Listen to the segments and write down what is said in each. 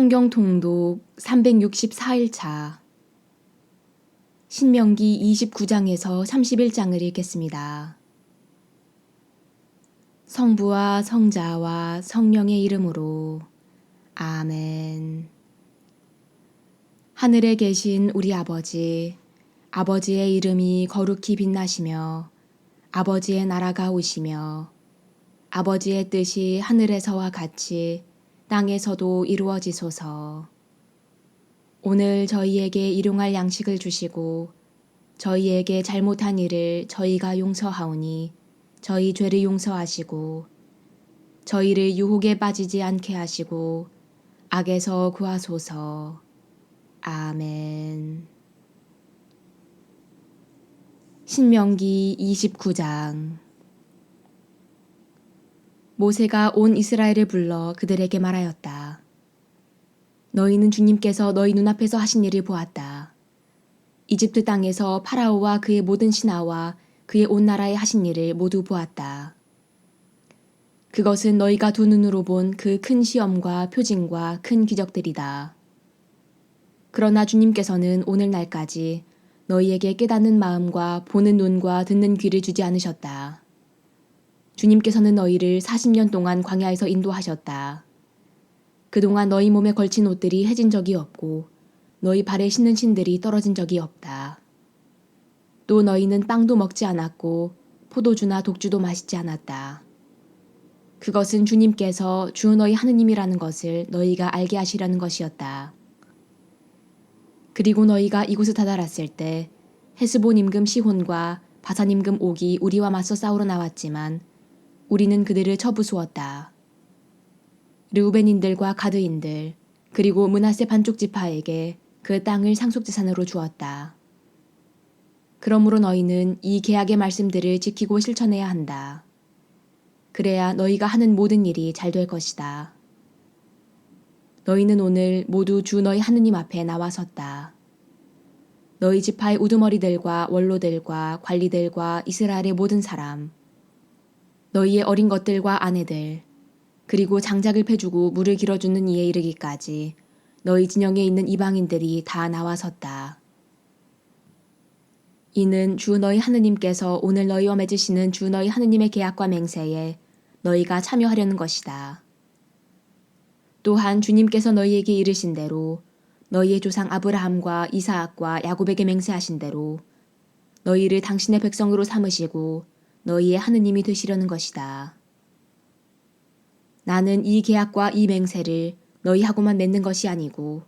성경 통독 364일차 신명기 29장에서 31장을 읽겠습니다. 성부와 성자와 성령의 이름으로 아멘. 하늘에 계신 우리 아버지, 아버지의 이름이 거룩히 빛나시며 아버지의 나라가 오시며 아버지의 뜻이 하늘에서와 같이 땅에서도 이루어지소서. 오늘 저희에게 일용할 양식을 주시고 저희에게 잘못한 일을 저희가 용서하오니 저희 죄를 용서하시고 저희를 유혹에 빠지지 않게 하시고 악에서 구하소서. 아멘. 신명기 29장 모세가 온 이스라엘을 불러 그들에게 말하였다. 너희는 주님께서 너희 눈앞에서 하신 일을 보았다. 이집트 땅에서 파라오와 그의 모든 신하와 그의 온 나라에 하신 일을 모두 보았다. 그것은 너희가 두 눈으로 본 그 큰 시험과 표징과 큰 기적들이다. 그러나 주님께서는 오늘날까지 너희에게 깨닫는 마음과 보는 눈과 듣는 귀를 주지 않으셨다. 주님께서는 너희를 40년 동안 광야에서 인도하셨다. 그동안 너희 몸에 걸친 옷들이 해진 적이 없고 너희 발에 신는 신들이 떨어진 적이 없다. 또 너희는 빵도 먹지 않았고 포도주나 독주도 마시지 않았다. 그것은 주님께서 주 너희 하느님이라는 것을 너희가 알게 하시려는 것이었다. 그리고 너희가 이곳에 다다랐을 때 헤스본 임금 시혼과 바산 임금 옥이 우리와 맞서 싸우러 나왔지만 우리는 그들을 처부수었다. 르우벤인들과 가드인들 그리고 문하세 반쪽 지파에게 그 땅을 상속재산으로 주었다. 그러므로 너희는 이 계약의 말씀들을 지키고 실천해야 한다. 그래야 너희가 하는 모든 일이 잘 될 것이다. 너희는 오늘 모두 주 너희 하느님 앞에 나와섰다. 너희 지파의 우두머리들과 원로들과 관리들과 이스라엘의 모든 사람, 너희의 어린 것들과 아내들, 그리고 장작을 패주고 물을 길어주는 이에 이르기까지 너희 진영에 있는 이방인들이 다 나와 섰다. 이는 주 너희 하느님께서 오늘 너희와 맺으시는 주 너희 하느님의 계약과 맹세에 너희가 참여하려는 것이다. 또한 주님께서 너희에게 이르신 대로 너희의 조상 아브라함과 이사악과 야곱에게 맹세하신 대로 너희를 당신의 백성으로 삼으시고 너희의 하느님이 되시려는 것이다. 나는 이 계약과 이 맹세를 너희하고만 맺는 것이 아니고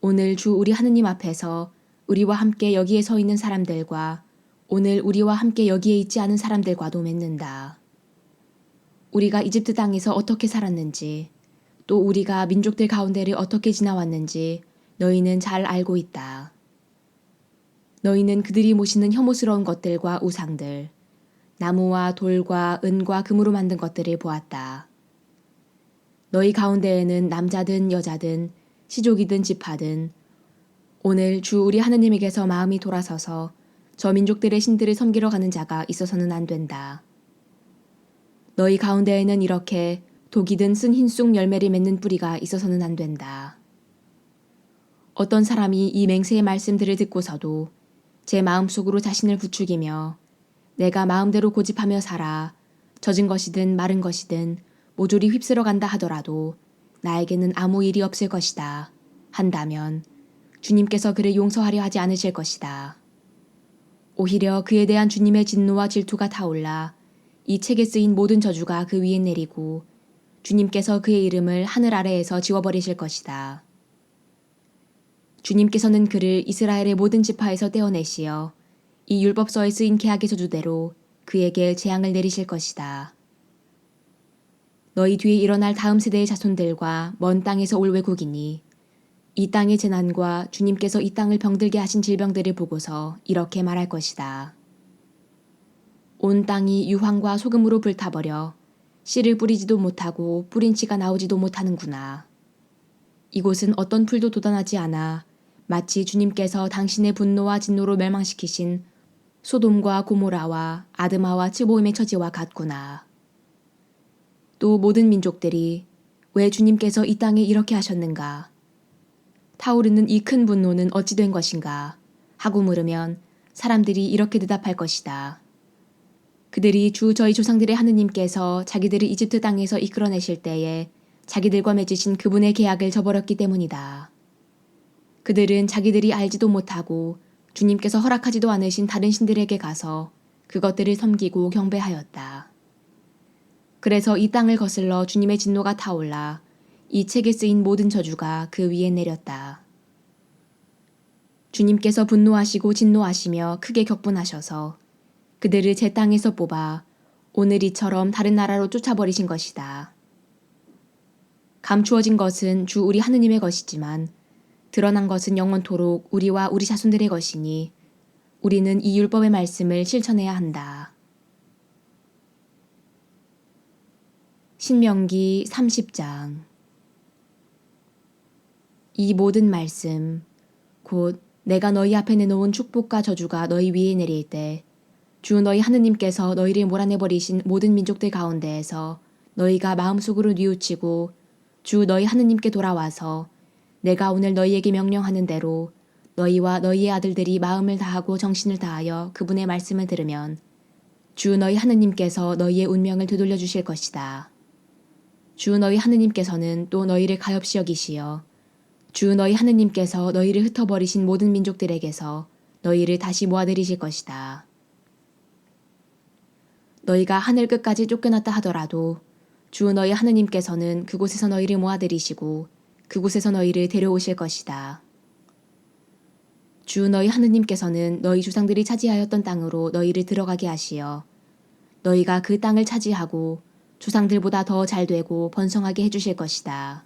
오늘 주 우리 하느님 앞에서 우리와 함께 여기에 서 있는 사람들과 오늘 우리와 함께 여기에 있지 않은 사람들과도 맺는다. 우리가 이집트 땅에서 어떻게 살았는지 또 우리가 민족들 가운데를 어떻게 지나왔는지 너희는 잘 알고 있다. 너희는 그들이 모시는 혐오스러운 것들과 우상들, 나무와 돌과 은과 금으로 만든 것들을 보았다. 너희 가운데에는 남자든 여자든 시족이든 지파든 오늘 주 우리 하느님에게서 마음이 돌아서서 저 민족들의 신들을 섬기러 가는 자가 있어서는 안 된다. 너희 가운데에는 이렇게 독이든 쓴 흰쑥 열매를 맺는 뿌리가 있어서는 안 된다. 어떤 사람이 이 맹세의 말씀들을 듣고서도 제 마음속으로 자신을 부추기며 내가 마음대로 고집하며 살아 젖은 것이든 마른 것이든 모조리 휩쓸어 간다 하더라도 나에게는 아무 일이 없을 것이다. 한다면 주님께서 그를 용서하려 하지 않으실 것이다. 오히려 그에 대한 주님의 진노와 질투가 타올라 이 책에 쓰인 모든 저주가 그 위에 내리고 주님께서 그의 이름을 하늘 아래에서 지워버리실 것이다. 주님께서는 그를 이스라엘의 모든 지파에서 떼어내시어 이 율법서에 쓰인 계약의 저주대로 그에게 재앙을 내리실 것이다. 너희 뒤에 일어날 다음 세대의 자손들과 먼 땅에서 올 외국인이 이 땅의 재난과 주님께서 이 땅을 병들게 하신 질병들을 보고서 이렇게 말할 것이다. 온 땅이 유황과 소금으로 불타버려 씨를 뿌리지도 못하고 뿌린 치가 나오지도 못하는구나. 이곳은 어떤 풀도 돋아나지 않아 마치 주님께서 당신의 분노와 진노로 멸망시키신 소돔과 고모라와 아드마와 츠보임의 처지와 같구나. 또 모든 민족들이 왜 주님께서 이 땅에 이렇게 하셨는가 타오르는 이 큰 분노는 어찌 된 것인가 하고 물으면 사람들이 이렇게 대답할 것이다. 그들이 주 저희 조상들의 하느님께서 자기들을 이집트 땅에서 이끌어내실 때에 자기들과 맺으신 그분의 계약을 저버렸기 때문이다. 그들은 자기들이 알지도 못하고 주님께서 허락하지도 않으신 다른 신들에게 가서 그것들을 섬기고 경배하였다. 그래서 이 땅을 거슬러 주님의 진노가 타올라 이 책에 쓰인 모든 저주가 그 위에 내렸다. 주님께서 분노하시고 진노하시며 크게 격분하셔서 그들을 제 땅에서 뽑아 오늘 이처럼 다른 나라로 쫓아버리신 것이다. 감추어진 것은 주 우리 하느님의 것이지만 드러난 것은 영원토록 우리와 우리 자손들의 것이니 우리는 이 율법의 말씀을 실천해야 한다. 신명기 30장 이 모든 말씀 곧 내가 너희 앞에 내놓은 축복과 저주가 너희 위에 내릴 때 주 너희 하느님께서 너희를 몰아내 버리신 모든 민족들 가운데에서 너희가 마음속으로 뉘우치고 주 너희 하느님께 돌아와서 내가 오늘 너희에게 명령하는 대로 너희와 너희의 아들들이 마음을 다하고 정신을 다하여 그분의 말씀을 들으면 주 너희 하느님께서 너희의 운명을 되돌려 주실 것이다. 주 너희 하느님께서는 또 너희를 가엾이 여기시어 주 너희 하느님께서 너희를 흩어버리신 모든 민족들에게서 너희를 다시 모아들이실 것이다. 너희가 하늘 끝까지 쫓겨났다 하더라도 주 너희 하느님께서는 그곳에서 너희를 모아들이시고 그곳에서 너희를 데려오실 것이다. 주 너희 하느님께서는 너희 조상들이 차지하였던 땅으로 너희를 들어가게 하시어 너희가 그 땅을 차지하고 조상들보다 더 잘 되고 번성하게 해주실 것이다.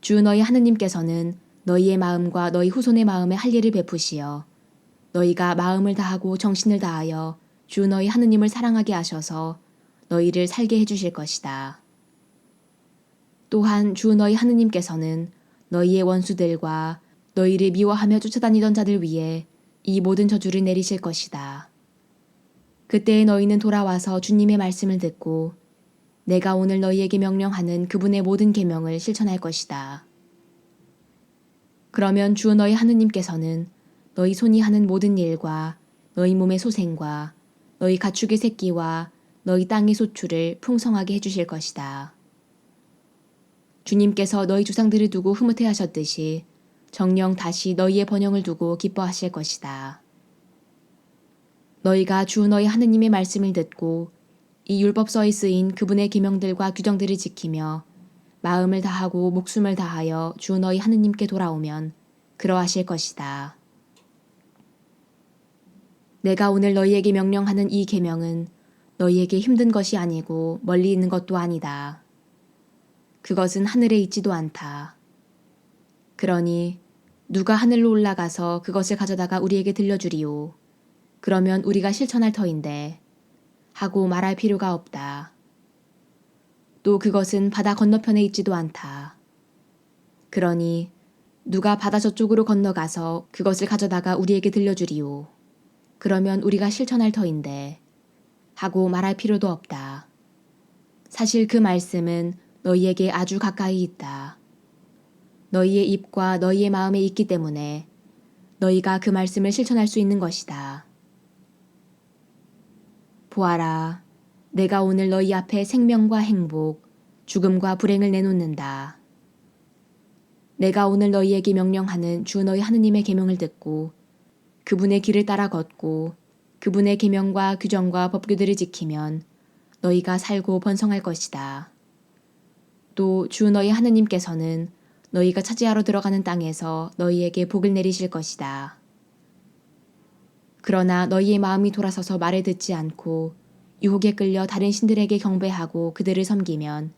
주 너희 하느님께서는 너희의 마음과 너희 후손의 마음에 할 일을 베푸시어 너희가 마음을 다하고 정신을 다하여 주 너희 하느님을 사랑하게 하셔서 너희를 살게 해주실 것이다. 또한 주 너희 하느님께서는 너희의 원수들과 너희를 미워하며 쫓아다니던 자들 위에 이 모든 저주를 내리실 것이다. 그때에 너희는 돌아와서 주님의 말씀을 듣고 내가 오늘 너희에게 명령하는 그분의 모든 계명을 실천할 것이다. 그러면 주 너희 하느님께서는 너희 손이 하는 모든 일과 너희 몸의 소생과 너희 가축의 새끼와 너희 땅의 소출을 풍성하게 해주실 것이다. 주님께서 너희 조상들을 두고 흐뭇해 하셨듯이 정령 다시 너희의 번영을 두고 기뻐하실 것이다. 너희가 주 너희 하느님의 말씀을 듣고 이 율법서에 쓰인 그분의 계명들과 규정들을 지키며 마음을 다하고 목숨을 다하여 주 너희 하느님께 돌아오면 그러하실 것이다. 내가 오늘 너희에게 명령하는 이 계명은 너희에게 힘든 것이 아니고 멀리 있는 것도 아니다. 그것은 하늘에 있지도 않다. 그러니 누가 하늘로 올라가서 그것을 가져다가 우리에게 들려주리요. 그러면 우리가 실천할 터인데 하고 말할 필요가 없다. 또 그것은 바다 건너편에 있지도 않다. 그러니 누가 바다 저쪽으로 건너가서 그것을 가져다가 우리에게 들려주리요. 그러면 우리가 실천할 터인데 하고 말할 필요도 없다. 사실 그 말씀은 너희에게 아주 가까이 있다. 너희의 입과 너희의 마음에 있기 때문에 너희가 그 말씀을 실천할 수 있는 것이다. 보아라, 내가 오늘 너희 앞에 생명과 행복, 죽음과 불행을 내놓는다. 내가 오늘 너희에게 명령하는 주 너희 하느님의 계명을 듣고 그분의 길을 따라 걷고 그분의 계명과 규정과 법규들을 지키면 너희가 살고 번성할 것이다. 또 주 너희 하느님께서는 너희가 차지하러 들어가는 땅에서 너희에게 복을 내리실 것이다. 그러나 너희의 마음이 돌아서서 말을 듣지 않고 유혹에 끌려 다른 신들에게 경배하고 그들을 섬기면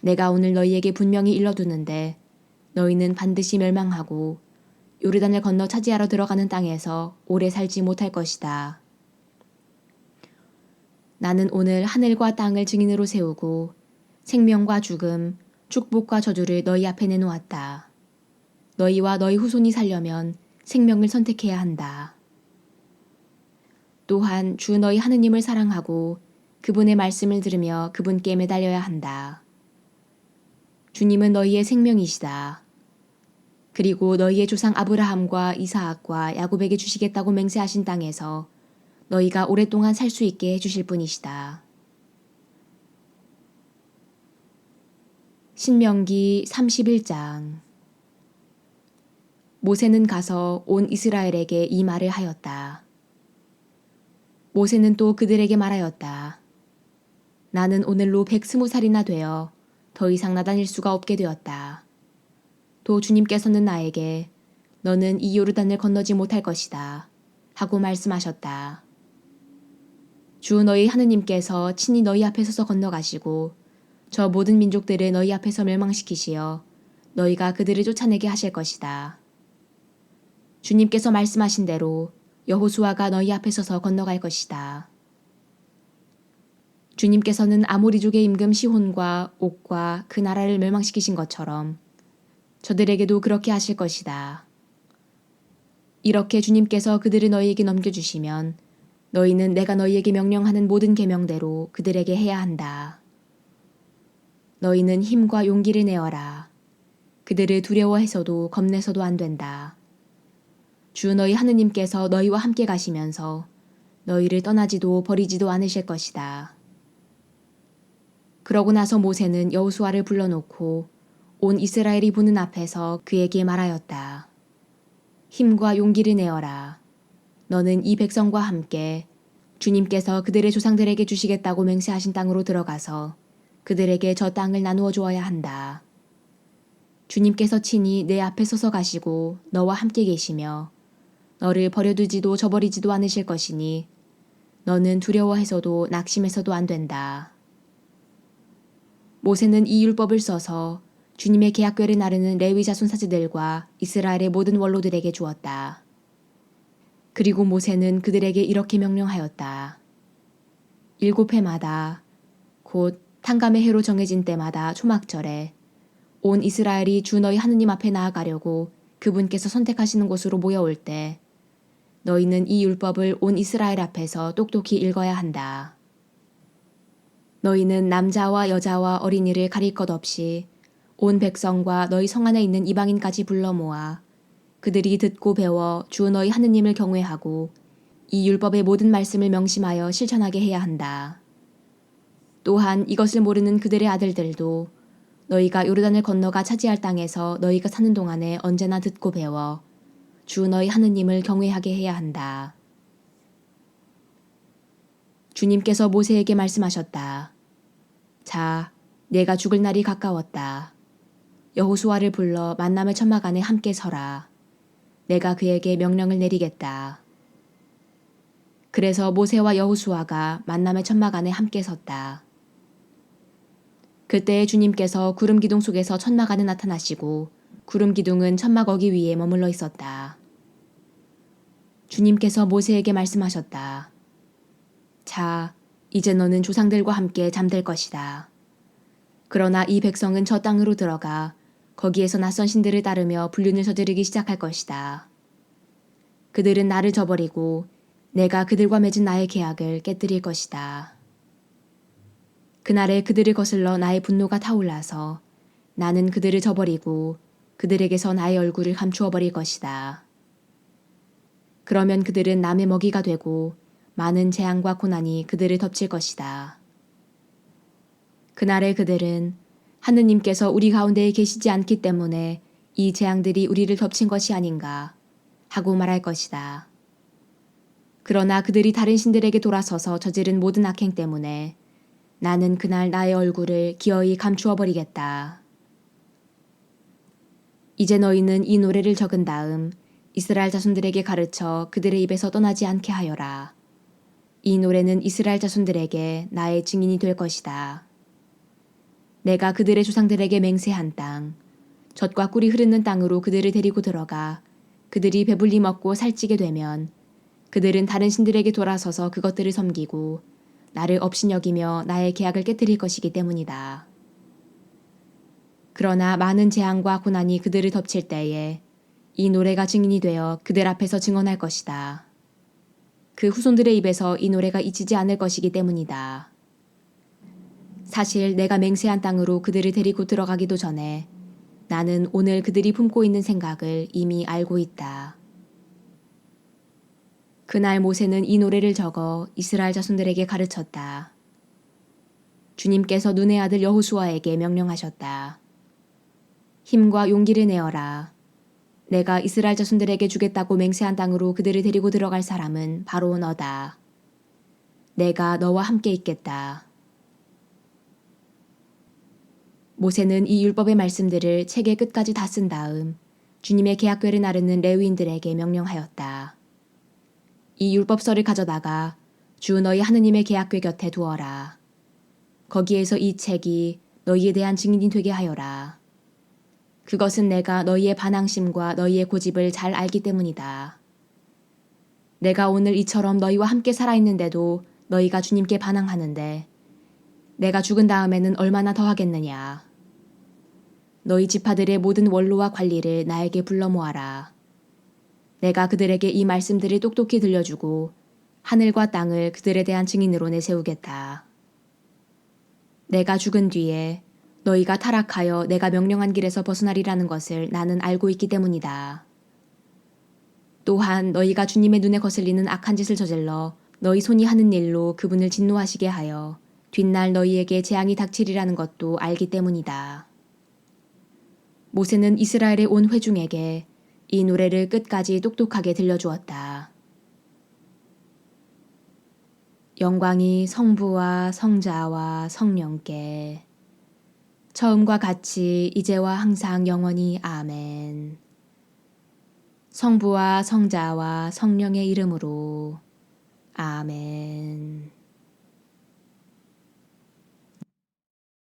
내가 오늘 너희에게 분명히 일러두는데 너희는 반드시 멸망하고 요르단을 건너 차지하러 들어가는 땅에서 오래 살지 못할 것이다. 나는 오늘 하늘과 땅을 증인으로 세우고 생명과 죽음, 축복과 저주를 너희 앞에 내놓았다. 너희와 너희 후손이 살려면 생명을 선택해야 한다. 또한 주 너희 하느님을 사랑하고 그분의 말씀을 들으며 그분께 매달려야 한다. 주님은 너희의 생명이시다. 그리고 너희의 조상 아브라함과 이사학과 야곱에게 주시겠다고 맹세하신 땅에서 너희가 오랫동안 살 수 있게 해주실 분이시다. 신명기 31장 모세는 가서 온 이스라엘에게 이 말을 하였다. 모세는 또 그들에게 말하였다. 나는 오늘로 백스무 살이나 되어 더 이상 나다닐 수가 없게 되었다. 또 주님께서는 나에게 너는 이 요르단을 건너지 못할 것이다. 하고 말씀하셨다. 주 너희 하느님께서 친히 너희 앞에 서서 건너가시고 저 모든 민족들을 너희 앞에서 멸망시키시어 너희가 그들을 쫓아내게 하실 것이다. 주님께서 말씀하신 대로 여호수아가 너희 앞에 서서 건너갈 것이다. 주님께서는 아모리족의 임금 시혼과 옥과 그 나라를 멸망시키신 것처럼 저들에게도 그렇게 하실 것이다. 이렇게 주님께서 그들을 너희에게 넘겨주시면 너희는 내가 너희에게 명령하는 모든 계명대로 그들에게 해야 한다. 너희는 힘과 용기를 내어라. 그들을 두려워해서도 겁내서도 안 된다. 주 너희 하느님께서 너희와 함께 가시면서 너희를 떠나지도 버리지도 않으실 것이다. 그러고 나서 모세는 여호수아를 불러놓고 온 이스라엘이 보는 앞에서 그에게 말하였다. 힘과 용기를 내어라. 너는 이 백성과 함께 주님께서 그들의 조상들에게 주시겠다고 맹세하신 땅으로 들어가서 그들에게 저 땅을 나누어 주어야 한다. 주님께서 친히 내 앞에 서서 가시고 너와 함께 계시며 너를 버려두지도 저버리지도 않으실 것이니 너는 두려워해서도 낙심해서도 안 된다. 모세는 이 율법을 써서 주님의 계약궤를 나르는 레위 자손 사제들과 이스라엘의 모든 원로들에게 주었다. 그리고 모세는 그들에게 이렇게 명령하였다. 일곱 해마다 곧 탕감의 해로 정해진 때마다 초막절에 온 이스라엘이 주 너희 하느님 앞에 나아가려고 그분께서 선택하시는 곳으로 모여올 때 너희는 이 율법을 온 이스라엘 앞에서 똑똑히 읽어야 한다. 너희는 남자와 여자와 어린이를 가릴 것 없이 온 백성과 너희 성 안에 있는 이방인까지 불러 모아 그들이 듣고 배워 주 너희 하느님을 경외하고 이 율법의 모든 말씀을 명심하여 실천하게 해야 한다. 또한 이것을 모르는 그들의 아들들도 너희가 요르단을 건너가 차지할 땅에서 너희가 사는 동안에 언제나 듣고 배워 주 너희 하느님을 경외하게 해야 한다. 주님께서 모세에게 말씀하셨다. 자, 내가 죽을 날이 가까웠다. 여호수아를 불러 만남의 천막 안에 함께 서라. 내가 그에게 명령을 내리겠다. 그래서 모세와 여호수아가 만남의 천막 안에 함께 섰다. 그때 주님께서 구름 기둥 속에서 천막 안에 나타나시고 구름 기둥은 천막 어기 위에 머물러 있었다. 주님께서 모세에게 말씀하셨다. 자, 이제 너는 조상들과 함께 잠들 것이다. 그러나 이 백성은 저 땅으로 들어가 거기에서 낯선 신들을 따르며 불륜을 저지르기 시작할 것이다. 그들은 나를 저버리고 내가 그들과 맺은 나의 계약을 깨뜨릴 것이다. 그날에 그들을 거슬러 나의 분노가 타올라서 나는 그들을 저버리고 그들에게서 나의 얼굴을 감추어 버릴 것이다. 그러면 그들은 남의 먹이가 되고 많은 재앙과 고난이 그들을 덮칠 것이다. 그날에 그들은 하느님께서 우리 가운데에 계시지 않기 때문에 이 재앙들이 우리를 덮친 것이 아닌가 하고 말할 것이다. 그러나 그들이 다른 신들에게 돌아서서 저지른 모든 악행 때문에 나는 그날 나의 얼굴을 기어이 감추어 버리겠다. 이제 너희는 이 노래를 적은 다음 이스라엘 자손들에게 가르쳐 그들의 입에서 떠나지 않게 하여라. 이 노래는 이스라엘 자손들에게 나의 증인이 될 것이다. 내가 그들의 조상들에게 맹세한 땅, 젖과 꿀이 흐르는 땅으로 그들을 데리고 들어가 그들이 배불리 먹고 살찌게 되면 그들은 다른 신들에게 돌아서서 그것들을 섬기고 나를 업신여기며 나의 계약을 깨뜨릴 것이기 때문이다. 그러나 많은 재앙과 고난이 그들을 덮칠 때에 이 노래가 증인이 되어 그들 앞에서 증언할 것이다. 그 후손들의 입에서 이 노래가 잊히지 않을 것이기 때문이다. 사실 내가 맹세한 땅으로 그들을 데리고 들어가기도 전에 나는 오늘 그들이 품고 있는 생각을 이미 알고 있다. 그날 모세는 이 노래를 적어 이스라엘 자손들에게 가르쳤다. 주님께서 눈의 아들 여호수아에게 명령하셨다. 힘과 용기를 내어라. 내가 이스라엘 자손들에게 주겠다고 맹세한 땅으로 그들을 데리고 들어갈 사람은 바로 너다. 내가 너와 함께 있겠다. 모세는 이 율법의 말씀들을 책의 끝까지 다 쓴 다음 주님의 계약궤를 나르는 레위인들에게 명령하였다. 이 율법서를 가져다가 주 너희 하느님의 계약궤 곁에 두어라. 거기에서 이 책이 너희에 대한 증인이 되게 하여라. 그것은 내가 너희의 반항심과 너희의 고집을 잘 알기 때문이다. 내가 오늘 이처럼 너희와 함께 살아있는데도 너희가 주님께 반항하는데 내가 죽은 다음에는 얼마나 더 하겠느냐. 너희 지파들의 모든 원로와 관리를 나에게 불러 모아라. 내가 그들에게 이 말씀들을 똑똑히 들려주고 하늘과 땅을 그들에 대한 증인으로 내세우겠다. 내가 죽은 뒤에 너희가 타락하여 내가 명령한 길에서 벗어나리라는 것을 나는 알고 있기 때문이다. 또한 너희가 주님의 눈에 거슬리는 악한 짓을 저질러 너희 손이 하는 일로 그분을 진노하시게 하여 뒷날 너희에게 재앙이 닥치리라는 것도 알기 때문이다. 모세는 이스라엘의 온 회중에게 이 노래를 끝까지 똑똑하게 들려주었다. 영광이 성부와 성자와 성령께 처음과 같이 이제와 항상 영원히 아멘. 성부와 성자와 성령의 이름으로 아멘.